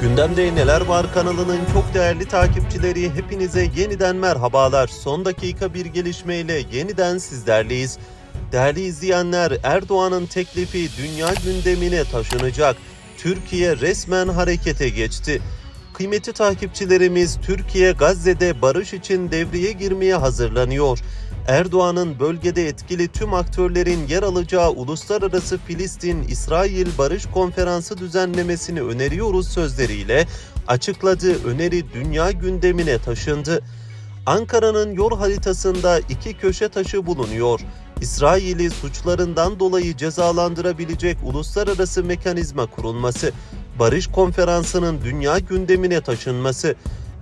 Gündemde Neler Var kanalının çok değerli takipçileri hepinize yeniden merhabalar. Son dakika bir gelişmeyle yeniden sizlerleyiz. Değerli izleyenler Erdoğan'ın teklifi dünya gündemine taşınacak. Türkiye resmen harekete geçti. Kıymetli takipçilerimiz Türkiye Gazze'de barış için devreye girmeye hazırlanıyor. Erdoğan'ın bölgede etkili tüm aktörlerin yer alacağı Uluslararası Filistin-İsrail Barış Konferansı düzenlemesini öneriyoruz sözleriyle açıkladığı öneri dünya gündemine taşındı. Ankara'nın yol haritasında iki köşe taşı bulunuyor. İsrail'i suçlarından dolayı cezalandırabilecek uluslararası mekanizma kurulması, Barış Konferansı'nın dünya gündemine taşınması,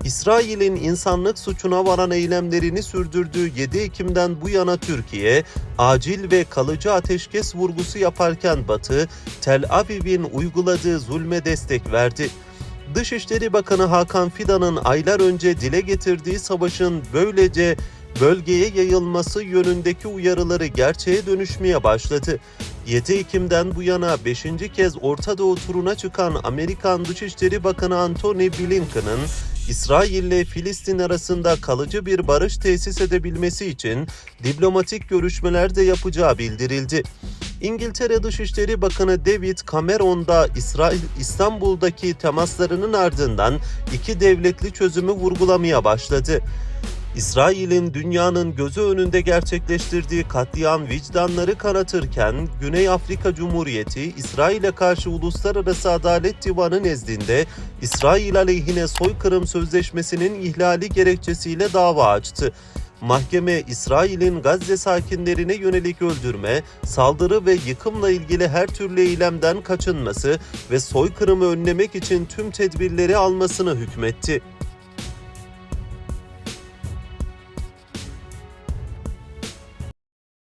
İsrail'in insanlık suçuna varan eylemlerini sürdürdüğü 7 Ekim'den bu yana Türkiye, acil ve kalıcı ateşkes vurgusu yaparken Batı, Tel Aviv'in uyguladığı zulme destek verdi. Dışişleri Bakanı Hakan Fidan'ın aylar önce dile getirdiği savaşın böylece bölgeye yayılması yönündeki uyarıları gerçeğe dönüşmeye başladı. 7 Ekim'den bu yana 5. kez Orta Doğu turuna çıkan Amerikan Dışişleri Bakanı Antony Blinken'ın İsrail ile Filistin arasında kalıcı bir barış tesis edebilmesi için diplomatik görüşmeler de yapacağı bildirildi. İngiltere Dışişleri Bakanı David Cameron da İsrail İstanbul'daki temaslarının ardından iki devletli çözümü vurgulamaya başladı. İsrail'in dünyanın gözü önünde gerçekleştirdiği katliam vicdanları kanatırken Güney Afrika Cumhuriyeti İsrail'e karşı Uluslararası Adalet Divanı nezdinde İsrail aleyhine soykırım sözleşmesinin ihlali gerekçesiyle dava açtı. Mahkeme İsrail'in Gazze sakinlerine yönelik öldürme, saldırı ve yıkımla ilgili her türlü eylemden kaçınması ve soykırımı önlemek için tüm tedbirleri almasını hükmetti.